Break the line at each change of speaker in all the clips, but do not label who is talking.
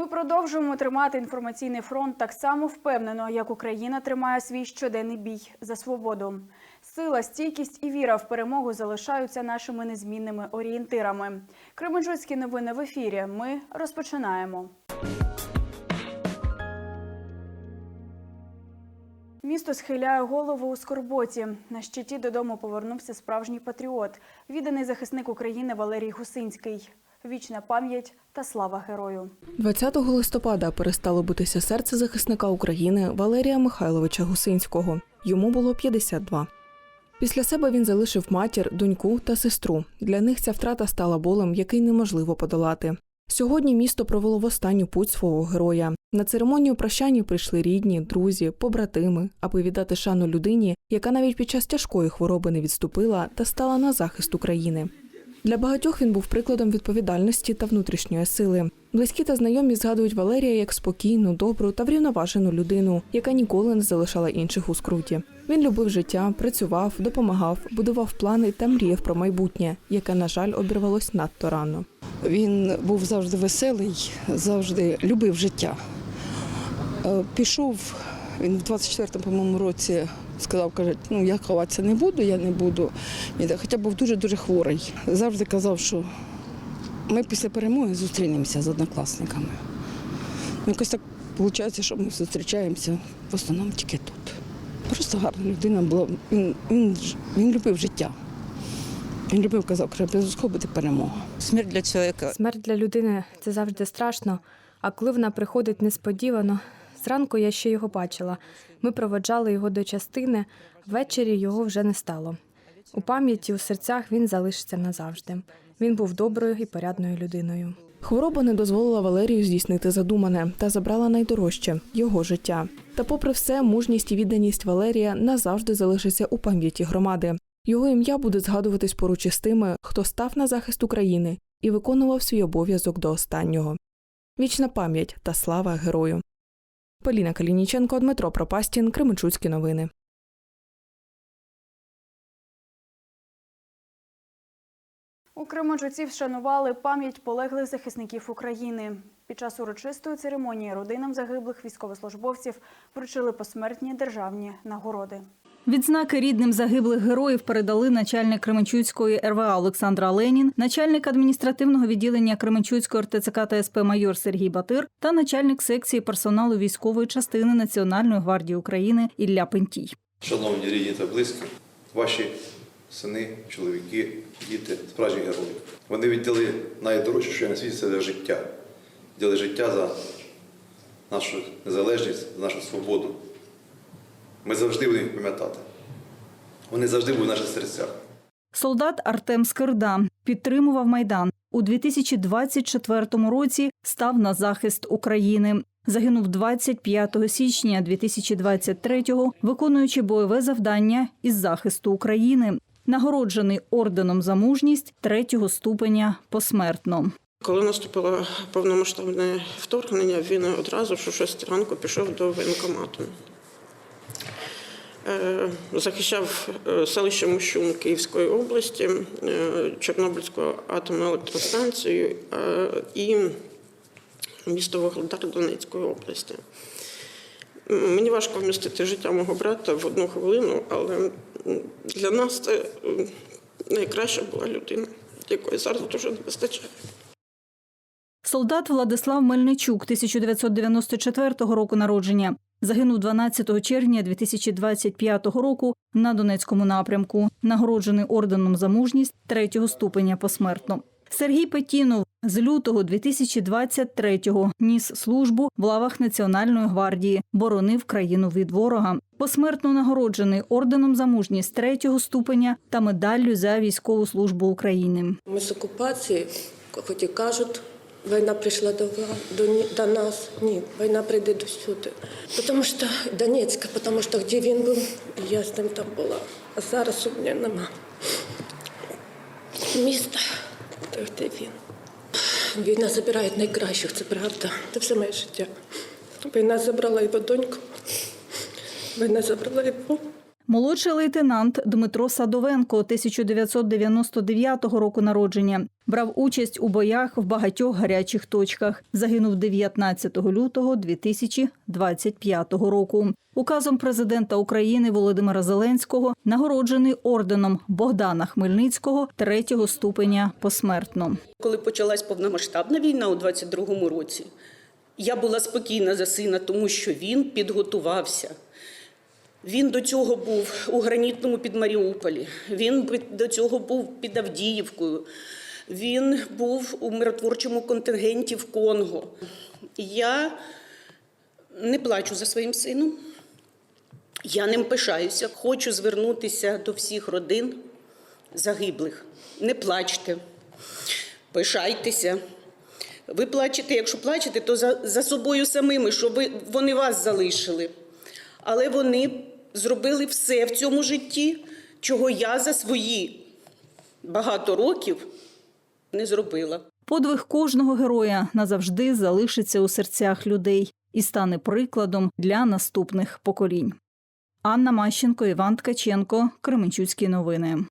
Ми продовжуємо тримати інформаційний фронт так само впевнено, як Україна тримає свій щоденний бій за свободу. Сила, стійкість і віра в перемогу залишаються нашими незмінними орієнтирами. Кременчуцькі новини в ефірі. Ми розпочинаємо. Місто схиляє голову у скорботі. На щиті додому повернувся справжній патріот, відданий захисник України Валерій Гусинський. Вічна пам'ять та слава герою.
20 листопада перестало битися серце захисника України Валерія Михайловича Гусинського. Йому було 52. Після себе він залишив матір, доньку та сестру. Для них ця втрата стала болем, який неможливо подолати. Сьогодні місто провело в останню путь свого героя. На церемонію прощання прийшли рідні, друзі, побратими, аби віддати шану людині, яка навіть під час тяжкої хвороби не відступила та стала на захист України. Для багатьох він був прикладом відповідальності та внутрішньої сили. Близькі та знайомі згадують Валерія як спокійну, добру та врівноважену людину, яка ніколи не залишала інших у скруті. Він любив життя, працював, допомагав, будував плани та мріяв про майбутнє, яке, на жаль, обірвалось надто рано.
Він був завжди веселий, завжди любив життя. Е, Пішов він в 24-му по-моєму, році, сказав, каже, ну я ховатися не буду, я не буду. Хоча був дуже-дуже хворий. Завжди казав, що ми після перемоги зустрінемося з однокласниками. Ну, якось так виходить, що ми зустрічаємося в основному тільки тут. Просто гарна людина була. Він, він, він любив життя. Він любив, казав, що обов'язково буде перемога.
Смерть для человека
Смерть для людини це завжди страшно, а коли вона приходить несподівано, зранку я ще його бачила. Ми проводжали його до частини, ввечері його вже не стало. У пам'яті, у серцях він залишиться назавжди. Він був доброю і порядною людиною.
Хвороба не дозволила Валерію здійснити задумане та забрала найдорожче його життя. Та, попри все, мужність і відданість Валерія назавжди залишиться у пам'яті громади. Його ім'я буде згадуватись поруч із тими, хто став на захист України і виконував свій обов'язок до останнього. Вічна пам'ять та слава герою. Поліна Калініченко, Дмитро Пропастін, Кременчуцькі новини.
У Кременчуці вшанували пам'ять полеглих захисників України. Під час урочистої церемонії родинам загиблих військовослужбовців вручили посмертні державні нагороди.
Відзнаки рідним загиблих героїв передали начальник Кременчуцької РВА Олександра Ленін, начальник адміністративного відділення Кременчуцької РТЦК та СП майор Сергій Батир та начальник секції персоналу військової частини Національної гвардії України Ілля Пентій.
Шановні рідні та близькі, ваші сини, чоловіки, діти, справжні герої. Вони віддали найдорожче, що є на світі, це життя. Віддали життя за нашу незалежність, за нашу свободу. Ми завжди будемо їх пам'ятати. Вони завжди будуть в наших серцях.
Солдат Артем Скирда підтримував майдан у 2024 році. Став на захист України. Загинув 25 січня 2023-го, виконуючи бойове завдання із захисту України. Нагороджений орденом за мужність третього ступеня посмертно.
Коли наступило повномасштабне вторгнення, він одразу ж о 6 ранку пішов до воєнкомату. Е, Захищав е, селище Мощун Київської області, е, Чорнобильську атомну електростанцію і місто Вугледар Донецької області. Мені важко вмістити життя мого брата в одну хвилину, але для нас це найкраща була людина, якої зараз дуже не вистачає.
Солдат Владислав Мельничук 1994 року народження. Загинув 12 червня 2025 року на Донецькому напрямку, нагороджений орденом за мужність третього ступеня посмертно. Сергій Петінов з лютого 2023-го ніс службу в лавах Національної гвардії, боронив країну від ворога. Посмертно нагороджений орденом за мужність третього ступеня та медаллю за військову службу України.
Ми з окупації, хоч і кажуть, війна прийшла до, до, до нас. Ні, війна прийде до сюди. Тому що Донецька, тому що де він був, я з ним там була. А зараз у мене нема міста, де він. Війна забирає найкращих, це правда. Це все моє життя. Війна забрала його доньку, війна забрала його.
Молодший лейтенант Дмитро Садовенко 1999 року народження брав участь у боях в багатьох гарячих точках. Загинув 19 лютого 2025 року. Указом президента України Володимира Зеленського нагороджений орденом Богдана Хмельницького третього ступеня посмертно.
Коли почалась повномасштабна війна у 22-му році, я була спокійна за сина, тому що він підготувався. Він до цього був у гранітному під Маріуполі, він до цього був під Авдіївкою, він був у миротворчому контингенті в Конго. Я не плачу за своїм сином. Я ним пишаюся. Хочу звернутися до всіх родин загиблих. Не плачте, пишайтеся. Ви плачете, якщо плачете, то за, за собою самими, що ви, вони вас залишили. Але вони зробили все в цьому житті, чого я за свої багато років не зробила.
Подвиг кожного героя назавжди залишиться у серцях людей і стане прикладом для наступних поколінь. Анна Мащенко, Іван Ткаченко, Кременчуцькі новини.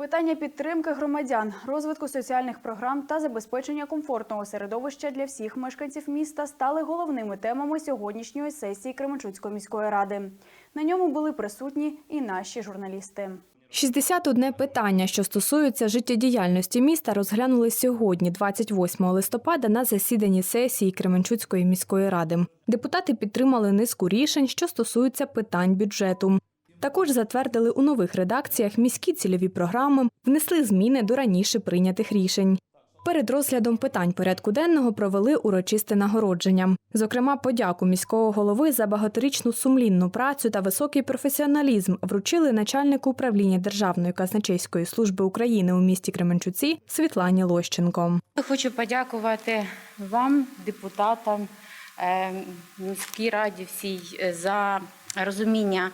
Питання підтримки громадян, розвитку соціальних програм та забезпечення комфортного середовища для всіх мешканців міста стали головними темами сьогоднішньої сесії Кременчуцької міської ради. На ньому були присутні і наші журналісти.
61 питання, що стосуються життєдіяльності міста, розглянули сьогодні, 28 листопада, на засіданні сесії Кременчуцької міської ради. Депутати підтримали низку рішень, що стосуються питань бюджету. Також затвердили у нових редакціях міські цільові програми, внесли зміни до раніше прийнятих рішень. Перед розглядом питань порядку денного провели урочисте нагородження. Зокрема, подяку міського голови за багаторічну сумлінну працю та високий професіоналізм вручили начальнику управління Державної казначейської служби України у місті Кременчуці Світлані Лощенко.
Хочу подякувати вам, депутатам, е, міській раді всій е, за розуміння,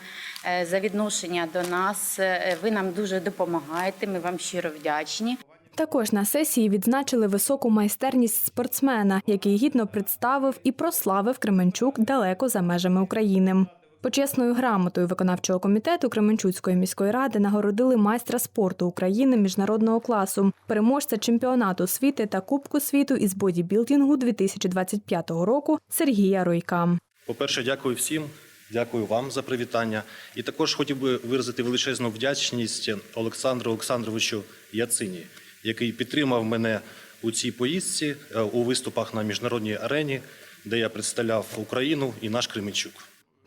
е, за відношення до нас. Е, Ви нам дуже допомагаєте. Ми вам щиро вдячні.
Також на сесії відзначили високу майстерність спортсмена, який гідно представив і прославив Кременчук далеко за межами України. Почесною грамотою виконавчого комітету Кременчуцької міської ради нагородили майстра спорту України міжнародного класу, переможця чемпіонату світу та Кубку світу із бодібілдингу 2025 року Сергія Ройка.
По-перше, дякую всім, дякую вам за привітання. І також хотів би виразити величезну вдячність Олександру Олександровичу Яцині, який підтримав мене у цій поїздці е, у виступах на міжнародній арені, де я представляв Україну і наш Кременчук.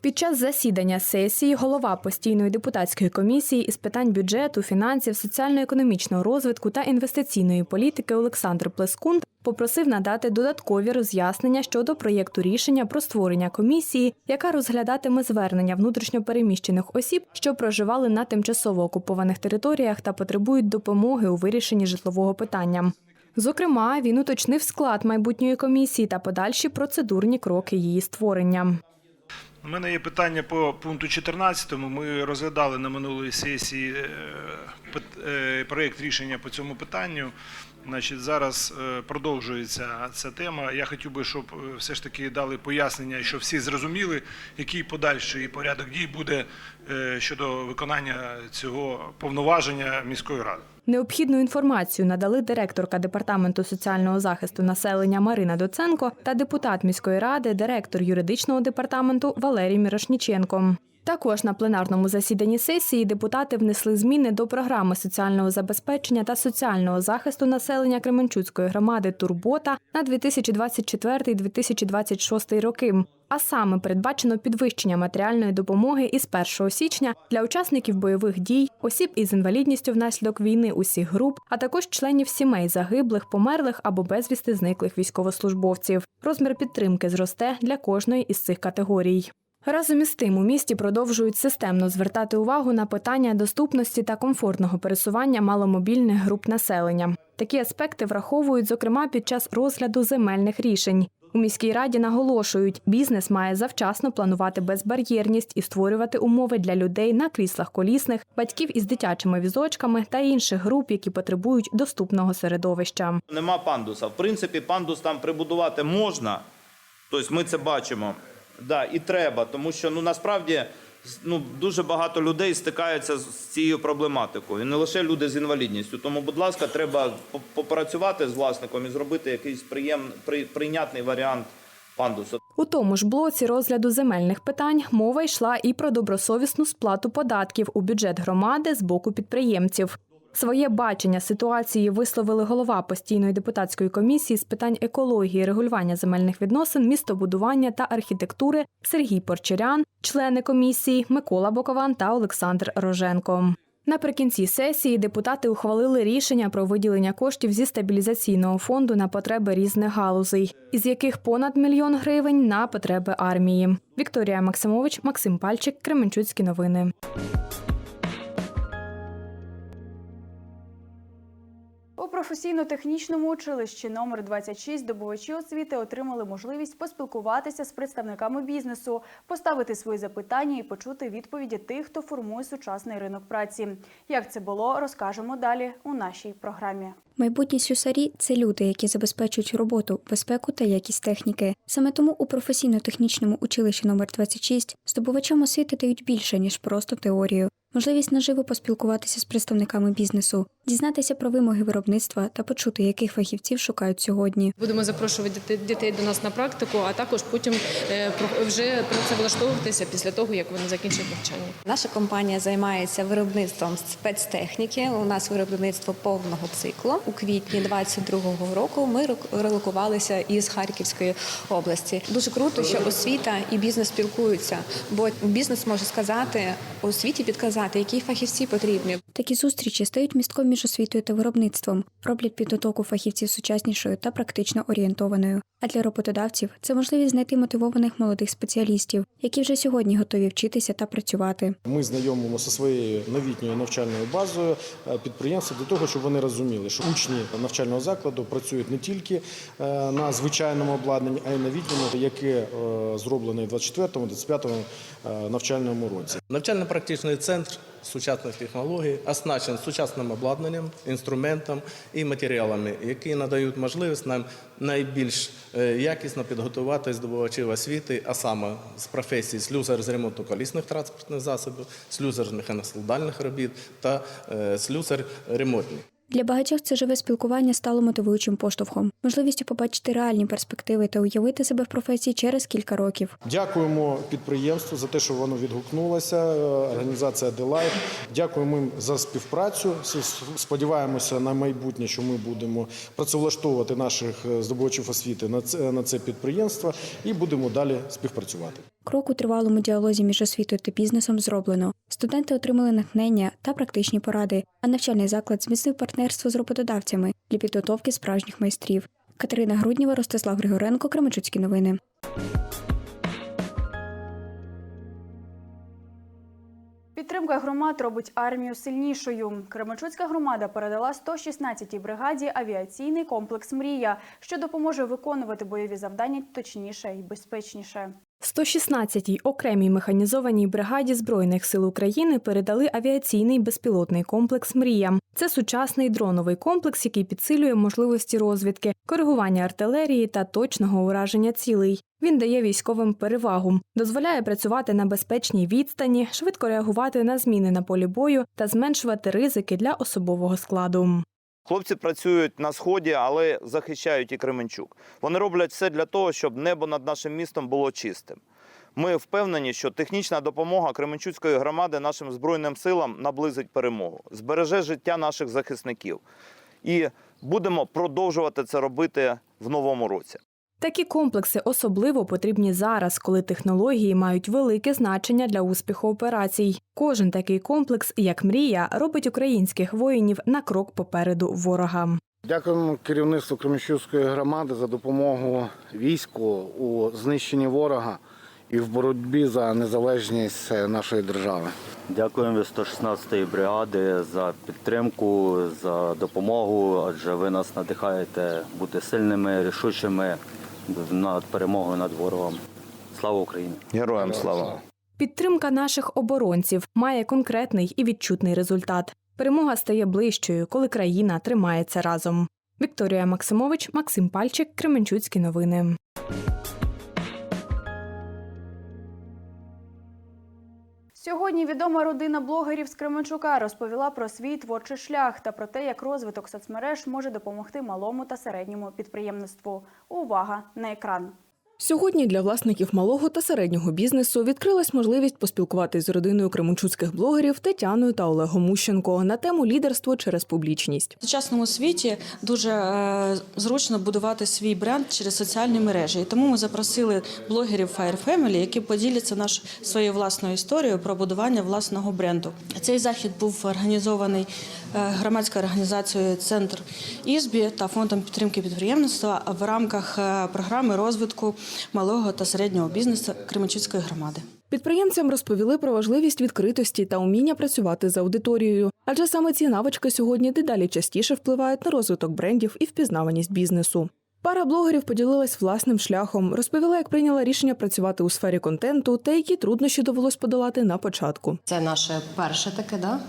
Під час засідання сесії голова постійної депутатської комісії із питань бюджету, фінансів, соціально-економічного розвитку та інвестиційної політики Олександр Плескун попросив надати додаткові роз'яснення щодо проєкту рішення про створення комісії, яка розглядатиме звернення внутрішньопереміщених осіб, що проживали на тимчасово окупованих територіях та потребують допомоги у вирішенні житлового питання. Зокрема, він уточнив склад майбутньої комісії та подальші процедурні кроки її створення.
Мене є питання по пункту 14. Ми розглядали на минулої сесії е, проєкт рішення по цьому питанню. Значить, зараз е, продовжується ця тема. Я хотів би, щоб е, все ж таки дали пояснення, що всі зрозуміли, який подальший порядок дій буде е, щодо виконання цього повноваження міської ради.
Необхідну інформацію надали директорка департаменту соціального захисту населення Марина Доценко та депутат міської ради, директор юридичного департаменту Валерій Мірошніченко. Також на пленарному засіданні сесії депутати внесли зміни до програми соціального забезпечення та соціального захисту населення Кременчуцької громади Турбота на 2024-2026 роки. А саме передбачено підвищення матеріальної допомоги із 1 січня для учасників бойових дій, осіб із інвалідністю внаслідок війни усіх груп, а також членів сімей загиблих, померлих або безвісти зниклих військовослужбовців. Розмір підтримки зросте для кожної із цих категорій. Разом із тим у місті продовжують системно звертати увагу на питання доступності та комфортного пересування маломобільних груп населення. Такі аспекти враховують, зокрема, під час розгляду земельних рішень. У міській раді наголошують, бізнес має завчасно планувати безбар'єрність і створювати умови для людей на кріслах колісних, батьків із дитячими візочками та інших груп, які потребують доступного середовища.
Нема пандуса. В принципі, пандус там прибудувати можна, Тобто ми це бачимо. Да, і треба, тому що ну насправді ну, дуже багато людей стикаються з цією проблематикою. І не лише люди з інвалідністю. Тому, будь ласка, треба попрацювати з власником і зробити якийсь приєм, при, прийнятний варіант пандусу.
У тому ж блоці розгляду земельних питань мова йшла і про добросовісну сплату податків у бюджет громади з боку підприємців. Своє бачення ситуації висловили голова постійної депутатської комісії з питань екології, регулювання земельних відносин, містобудування та архітектури Сергій Порчерян, члени комісії Микола Бокован та Олександр Роженко. Наприкінці сесії депутати ухвалили рішення про виділення коштів зі стабілізаційного фонду на потреби різних галузей, із яких понад мільйон гривень на потреби армії. Вікторія Максимович, Максим Пальчик, Кременчуцькі новини.
Професійно-технічному училищі номер 26 здобувачі освіти отримали можливість поспілкуватися з представниками бізнесу, поставити свої запитання і почути відповіді тих, хто формує сучасний ринок праці. Як це було, розкажемо далі у нашій програмі.
Майбутні слюсарі це люди, які забезпечують роботу, безпеку та якість техніки. Саме тому у професійно-технічному училищі номер 26 здобувачам освіти дають більше ніж просто теорію. Можливість наживо поспілкуватися з представниками бізнесу, дізнатися про вимоги виробництва та почути, яких фахівців шукають сьогодні.
Будемо запрошувати дітей до нас на практику, а також потім е, про- вже працевлаштовуватися після того, як вони закінчать навчання.
Наша компанія займається виробництвом спецтехніки. У нас виробництво повного циклу. У квітні 22-го року ми релокувалися із Харківської області. Дуже круто, що освіта і бізнес спілкуються, бо бізнес може сказати освіті підказати, які фахівці потрібні.
Такі зустрічі стають містком між освітою та виробництвом, роблять підготовку фахівців сучаснішою та практично орієнтованою. А для роботодавців це можливість знайти мотивованих молодих спеціалістів, які вже сьогодні готові вчитися та працювати.
Ми знайомимо зі своєю новітньою навчальною базою е, підприємців для того, щоб вони розуміли, що учні навчального закладу працюють не тільки е, на звичайному обладнанні, а й новітньому, яке е, зроблено в 24-25 е, навчальному році.
Навчально-практичний центр сучасних технологій оснащен сучасним обладнанням, інструментом і матеріалами, які надають можливість нам найбільш е, якісно підготувати здобувачів освіти, а саме з професії слюзер з ремонту колісних транспортних засобів, слюсар з механосолдальних робіт та слюзер слюсар ремонтний.
Для багатьох це живе спілкування стало мотивуючим поштовхом, можливістю побачити реальні перспективи та уявити себе в професії через кілька років.
Дякуємо підприємству за те, що воно відгукнулося. е, Організація Делайт. Дякуємо їм за співпрацю. Сподіваємося на майбутнє, що ми будемо працевлаштовувати наших е, здобувачів освіти на це на це підприємство і будемо далі співпрацювати.
Крок у тривалому діалозі між освітою та бізнесом зроблено. Студенти отримали натхнення та практичні поради, а навчальний заклад зміцнив партнерство з роботодавцями для підготовки справжніх майстрів. Катерина Грудніва, Ростислав Григоренко, Кременчуцькі новини.
Підтримка громад робить армію сильнішою. Кременчуцька громада передала 116-й бригаді авіаційний комплекс Мрія, що допоможе виконувати бойові завдання точніше і безпечніше.
116-й окремій механізованій бригаді Збройних сил України передали авіаційний безпілотний комплекс Мрія. Це сучасний дроновий комплекс, який підсилює можливості розвідки, коригування артилерії та точного ураження цілей. Він дає військовим перевагу, дозволяє працювати на безпечній відстані, швидко реагувати на зміни на полі бою та зменшувати ризики для особового складу.
Хлопці працюють на сході, але захищають і Кременчук. Вони роблять все для того, щоб небо над нашим містом було чистим. Ми впевнені, що технічна допомога Кременчуцької громади нашим збройним силам наблизить перемогу, збереже життя наших захисників. І будемо продовжувати це робити в новому році.
Такі комплекси особливо потрібні зараз, коли технології мають велике значення для успіху операцій. Кожен такий комплекс, як мрія, робить українських воїнів на крок попереду ворога.
Дякуємо керівництву Кременчуцької громади за допомогу війську у знищенні ворога і в боротьбі за незалежність нашої держави.
Дякуємо від 116-ї бригади за підтримку, за допомогу, адже ви нас надихаєте бути сильними, рішучими над перемогою над ворогом. Слава Україні!
Героям слава!
Підтримка наших оборонців має конкретний і відчутний результат. Перемога стає ближчою, коли країна тримається разом. Вікторія Максимович, Максим Пальчик, Кременчуцькі новини.
Сьогодні відома родина блогерів з Кременчука розповіла про свій творчий шлях та про те, як розвиток соцмереж може допомогти малому та середньому підприємництву. Увага на екран!
Сьогодні для власників малого та середнього бізнесу відкрилась можливість поспілкуватись з родиною кременчуцьких блогерів Тетяною та Олегом Мущенко на тему лідерство через публічність.
В сучасному світі дуже е, зручно будувати свій бренд через соціальні мережі. І тому ми запросили блогерів Fire Family, які поділяться наш своєю власною історією про будування власного бренду. Цей захід був організований громадською організацією Центр Ізбі та фондом підтримки підприємництва в рамках е, програми розвитку малого та середнього бізнесу Кременчуцької громади.
Підприємцям розповіли про важливість відкритості та уміння працювати з аудиторією, адже саме ці навички сьогодні дедалі частіше впливають на розвиток брендів і впізнаваність бізнесу. Пара блогерів поділилась власним шляхом, розповіла, як прийняла рішення працювати у сфері контенту та які труднощі довелось подолати на початку.
Це наше перше таке, да?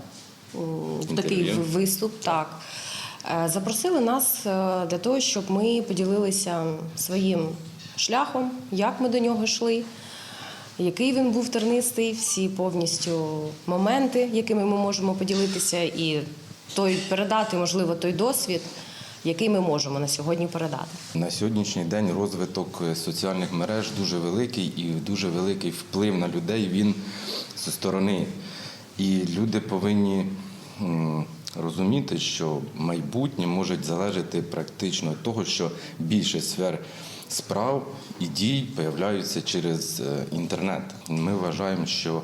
М, такий виступ. Так. Е, Запросили нас е, для того, щоб ми поділилися своїм шляхом, як ми до нього йшли, який він був тернистий, всі повністю моменти, якими ми можемо поділитися, і той передати, можливо, той досвід, який ми можемо на сьогодні передати.
На сьогоднішній день розвиток е, соціальних мереж дуже великий і дуже великий вплив на людей він зі сторони. І люди повинні розуміти, що майбутнє може залежати практично від того, що більше сфер справ і дій появляються через е, інтернет. Ми вважаємо, що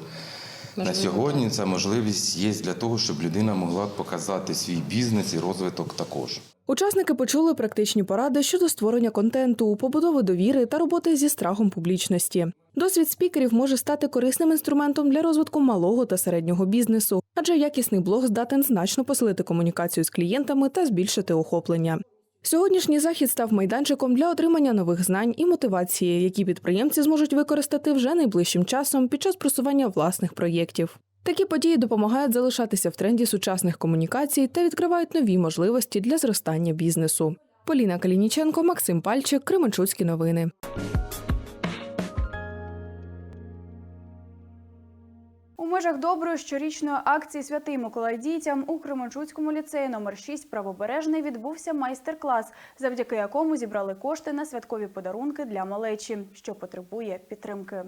на сьогодні ця можливість є для того, щоб людина могла показати свій бізнес і розвиток також.
Учасники почули практичні поради щодо створення контенту, побудови довіри та роботи зі страхом публічності. Досвід спікерів може стати корисним інструментом для розвитку малого та середнього бізнесу, адже якісний блог здатен значно посилити комунікацію з клієнтами та збільшити охоплення. Сьогоднішній захід став майданчиком для отримання нових знань і мотивації, які підприємці зможуть використати вже найближчим часом під час просування власних проєктів. Такі події допомагають залишатися в тренді сучасних комунікацій та відкривають нові можливості для зростання бізнесу. Поліна Калініченко, Максим Пальчик, Кременчуцькі новини.
Межах доброї щорічної акції Святий Миколай дітям у Кременчуцькому ліцеї номер 6 правобережний відбувся майстер-клас, завдяки якому зібрали кошти на святкові подарунки для малечі, що потребує підтримки.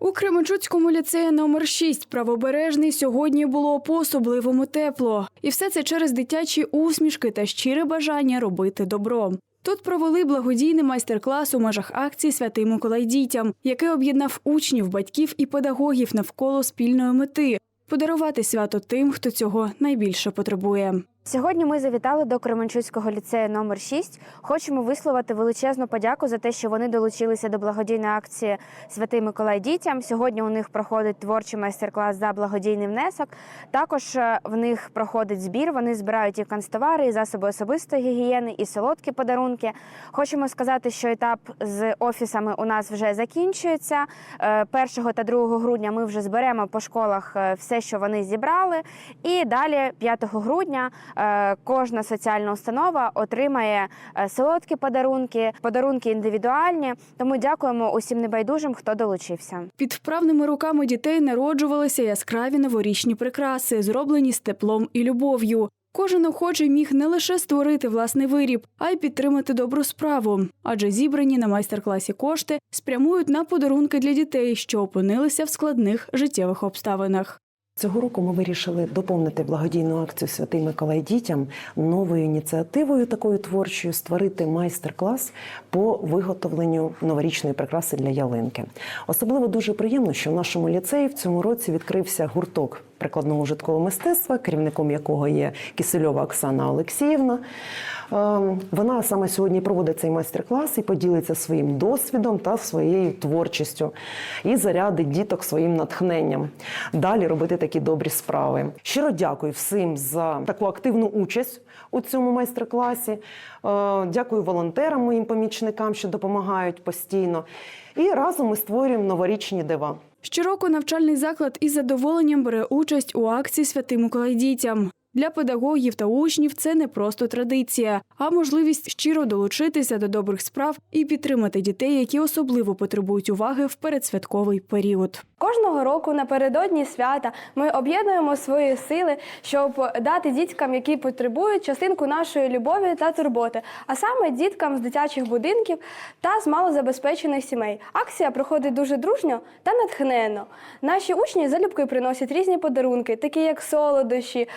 У Кременчуцькому ліцеї номер 6 правобережний сьогодні було по-особливому тепло. І все це через дитячі усмішки та щире бажання робити добро. Тут провели благодійний майстер-клас у межах акції Святий Миколай дітям, який об'єднав учнів, батьків і педагогів навколо спільної мети подарувати свято тим, хто цього найбільше потребує.
Сьогодні ми завітали до Кременчуцького ліцею номер 6 Хочемо висловити величезну подяку за те, що вони долучилися до благодійної акції Святий Миколай дітям. Сьогодні у них проходить творчий майстер-клас за благодійний внесок. Також е, в них проходить збір. Вони збирають і канцтовари, і засоби особистої гігієни, і солодкі подарунки. Хочемо сказати, що етап з офісами у нас вже закінчується. Е, 1 та 2 грудня ми вже зберемо по школах е, все, що вони зібрали. І далі, 5 грудня, е, кожна соціальна установа отримає е, солодкі подарунки, подарунки індивідуальні. Тому дякуємо усім небайдужим, хто долучився.
Під вправними руками дітей народжувалися яскраві новорічні прикраси, зроблені з теплом і любов'ю. Кожен охочий міг не лише створити власний виріб, а й підтримати добру справу, адже зібрані на майстер-класі кошти спрямують на подарунки для дітей, що опинилися в складних життєвих обставинах.
Цього року ми вирішили доповнити благодійну акцію Святий Миколай дітям новою ініціативою, такою творчою, створити майстер-клас по виготовленню новорічної прикраси для ялинки. Особливо дуже приємно, що в нашому ліцеї в цьому році відкрився гурток прикладного житкового мистецтва, керівником якого є Кисельова Оксана Олексіївна. Е, Вона саме сьогодні проводить цей майстер-клас і поділиться своїм досвідом та своєю творчістю і зарядить діток своїм натхненням. Далі робити такі добрі справи. Щиро дякую всім за таку активну участь у цьому майстер-класі. Е, Дякую волонтерам, моїм помічникам, що допомагають постійно. І разом ми створюємо новорічні дива.
Щороку навчальний заклад із задоволенням бере участь у акції Святий Миколай дітям. Для педагогів та учнів це не просто традиція, а можливість щиро долучитися до добрих справ і підтримати дітей, які особливо потребують уваги в передсвятковий період.
Кожного року напередодні свята ми об'єднуємо свої сили, щоб дати діткам, які потребують частинку нашої любові та турботи, а саме діткам з дитячих будинків та з малозабезпечених сімей. Акція проходить дуже дружньо та натхненно. Наші учні залюбки приносять різні подарунки, такі як солодощі,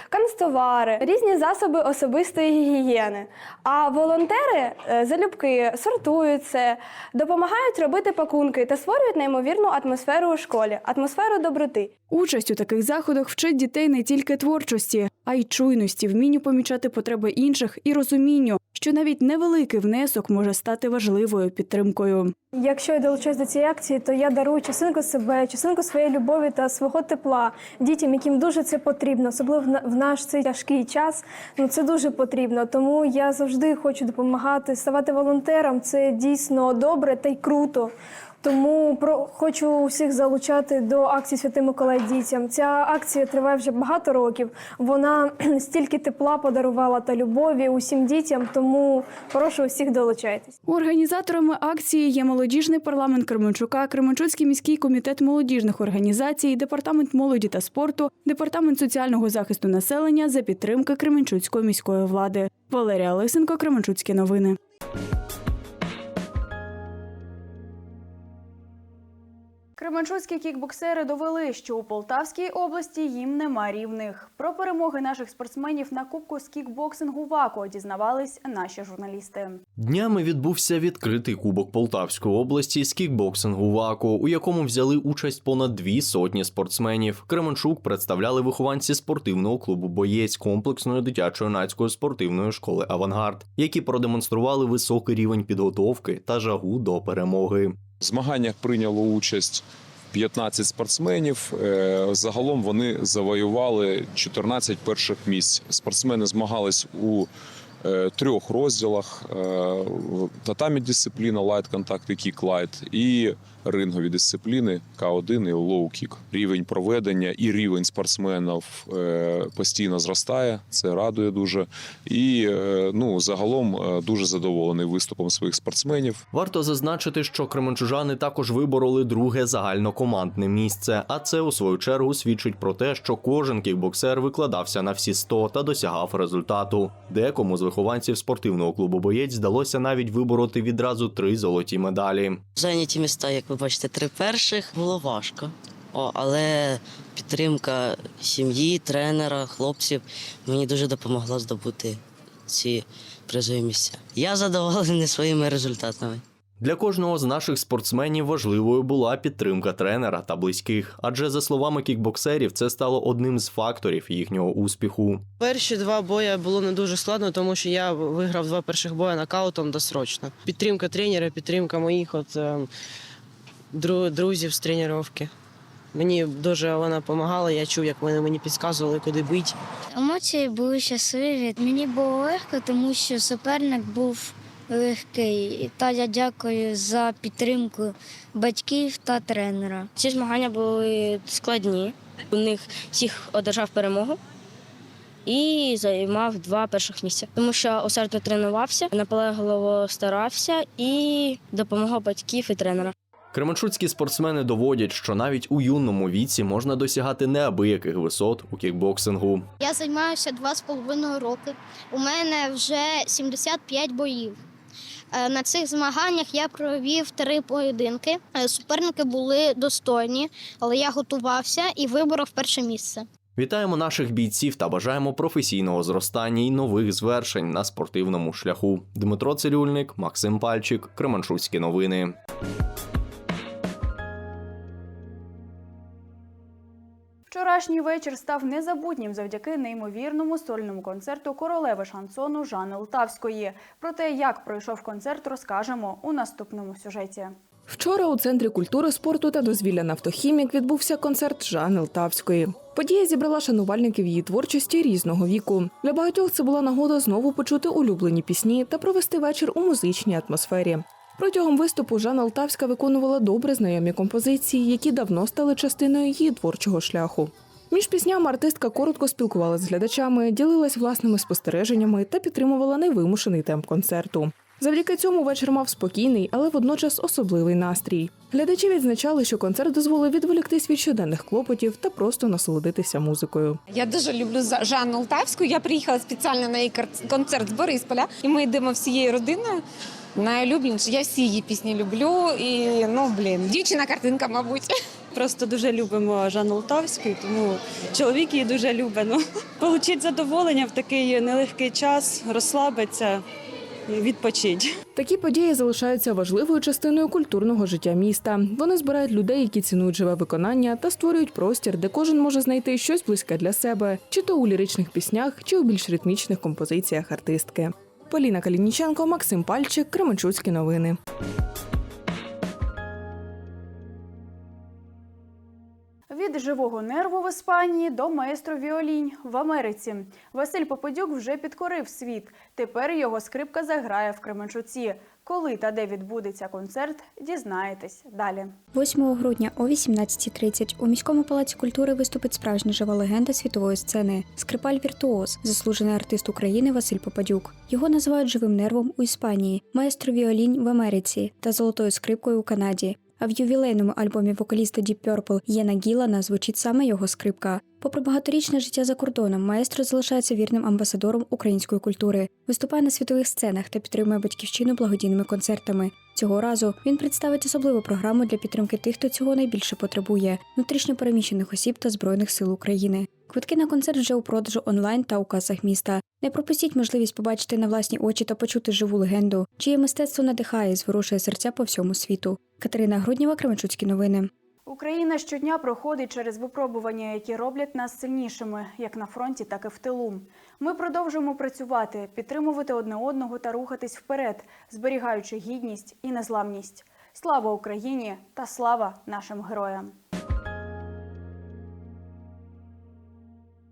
канцтовари, різні засоби особистої гігієни. А волонтери е, залюбки сортують це, допомагають робити пакунки та створюють неймовірну атмосферу у школі, атмосферу доброти.
Участь у таких заходах вчить дітей не тільки творчості, а й чуйності, вмінню помічати потреби інших і розумінню, що навіть невеликий внесок може стати важливою підтримкою.
Якщо я долучаюсь до цієї акції, то я дарую частинку себе, частинку своєї любові та свого тепла дітям, яким дуже це потрібно, особливо в на- в наш цей тяжкий час. Ну це дуже потрібно. Тому я завжди хочу допомагати, ставати волонтером. Це дійсно добре та й круто. Тому про хочу усіх залучати до акції Святий Миколай дітям. Ця акція триває вже багато років. Вона стільки тепла подарувала та любові усім дітям. Тому прошу усіх долучайтесь.
Організаторами акції є молодіжний парламент Кременчука, Кременчуцький міський комітет молодіжних організацій, департамент молоді та спорту, департамент соціального захисту населення за підтримки Кременчуцької міської влади. Валерія Лисенко, Кременчуцькі новини. Кременчуцькі кікбоксери довели, що у Полтавській області їм нема рівних. Про перемоги наших спортсменів на Кубку з кікбоксингу ВАКО дізнавались наші журналісти.
Днями відбувся відкритий кубок Полтавської області з кікбоксингу ВАКО, у якому взяли участь понад дві сотні спортсменів. Кременчук представляли вихованці спортивного клубу Боєць комплексної дитячо-юнацької спортивної школи Авангард, які продемонстрували високий рівень підготовки та жагу до перемоги.
В змаганнях прийняло участь 15 спортсменів. Е, Загалом вони завоювали 14 перших місць. Спортсмени змагались у е, трьох розділах: е, татамі дисципліна, лайт контакт і кік лайт, і рингові дисципліни К1 і лоу кік. Рівень проведення і рівень спортсменів е, постійно зростає. Це радує дуже. І е, ну загалом е, дуже задоволений виступом своїх спортсменів.
Варто зазначити, що кременчужани також вибороли друге загальнокомандне місце. А це у свою чергу свідчить про те, що кожен кікбоксер викладався на всі 100 та досягав результату. Декому з вихованців спортивного клубу боєць вдалося навіть вибороти відразу три золоті медалі.
Зайняті міста, як ви бачите, три перших було важко. О, але підтримка сім'ї, тренера, хлопців мені дуже допомогла здобути ці призові місця. Я задоволений своїми результатами.
Для кожного з наших спортсменів важливою була підтримка тренера та близьких, адже за словами кікбоксерів, це стало одним з факторів їхнього успіху.
Перші два бої було не дуже складно, тому що я виграв два перших бої нокаутом досрочно. Підтримка тренера, підтримка моїх от, е, дру- друзів з тренування. Мені дуже вона допомагала, я чув, як вони мені підказували, куди бити.
Емоції були щасливі. Мені було легко, тому що суперник був легкий. Та я дякую за підтримку батьків та тренера.
Ці змагання були складні. У них всіх одержав перемогу і займав два перших місця, тому що усердно тренувався, наполегливо старався і допомагав батьків і тренера.
Кременчуцькі спортсмени доводять, що навіть у юному віці можна досягати неабияких висот у кікбоксингу.
Я займаюся два з половиною роки. У мене вже 75 боїв. Е, На цих змаганнях я провів три поєдинки. Е, Суперники були достойні, але я готувався і виборов перше місце.
Вітаємо наших бійців та бажаємо професійного зростання і нових звершень на спортивному шляху. Дмитро Цирюльник, Максим Пальчик, Кременчуцькі новини.
Вчорашній вечір став незабутнім завдяки неймовірному сольному концерту королеви шансону Жани Лтавської. Про те, як пройшов концерт, розкажемо у наступному сюжеті.
Вчора у центрі культури, спорту та дозвілля «Нафтохімік» відбувся концерт Жани Лтавської. Подія зібрала шанувальників її творчості різного віку. Для багатьох це була нагода знову почути улюблені пісні та провести вечір у музичній атмосфері. Протягом виступу Жанна Лтавська виконувала добре знайомі композиції, які давно стали частиною її творчого шляху.
Між піснями артистка коротко спілкувалася з глядачами, ділилась власними спостереженнями та підтримувала невимушений темп концерту. Завдяки цьому вечір мав спокійний, але водночас особливий настрій. Глядачі відзначали, що концерт дозволив відволіктись від щоденних клопотів та просто насолодитися музикою.
Я дуже люблю Жанну Лтавську. Я приїхала спеціально на її концерт з Борисполя, і ми йдемо всією родиною. Найулюбленіше. Я всі її пісні люблю. І ну блін, дівчина картинка, мабуть.
Просто дуже любимо Жанну Лтавську, тому чоловік її дуже любить. Ну, Получить задоволення в такий нелегкий час, розслабитися, відпочити.
Такі події залишаються важливою частиною культурного життя міста. Вони збирають людей, які цінують живе виконання, та створюють простір, де кожен може знайти щось близьке для себе, чи то у ліричних піснях, чи у більш ритмічних композиціях артистки. Поліна Калініченко, Максим Пальчик, Кременчуцькі новини.
Від живого нерву в Іспанії до майстру Віолінь в Америці. Василь Попадюк вже підкорив світ. Тепер його скрипка заграє в Кременчуці. Коли та де відбудеться концерт, дізнаєтесь далі.
8 грудня о 18.30 у міському палаці культури виступить справжня жива легенда світової сцени скрипаль віртуоз, заслужений артист України Василь Попадюк. Його називають живим нервом у Іспанії, маестро віолінь в Америці та золотою скрипкою у Канаді. А в ювілейному альбомі вокаліста Deep Purple Єна Гілана звучить саме його скрипка. Попри багаторічне життя за кордоном, маестро залишається вірним амбасадором української культури, виступає на світових сценах та підтримує батьківщину благодійними концертами. Цього разу він представить особливу програму для підтримки тих, хто цього найбільше потребує внутрішньопереміщених осіб та збройних сил України. Квитки на концерт вже у продажу онлайн та у касах міста. Не пропустіть можливість побачити на власні очі та почути живу легенду, чиє мистецтво надихає і зворушує серця по всьому світу. Катерина Грудніва, Кременчуцькі новини.
Україна щодня проходить через випробування, які роблять нас сильнішими, як на фронті, так і в тилу. Ми продовжуємо працювати, підтримувати одне одного та рухатись вперед, зберігаючи гідність і незламність. Слава Україні та слава нашим героям!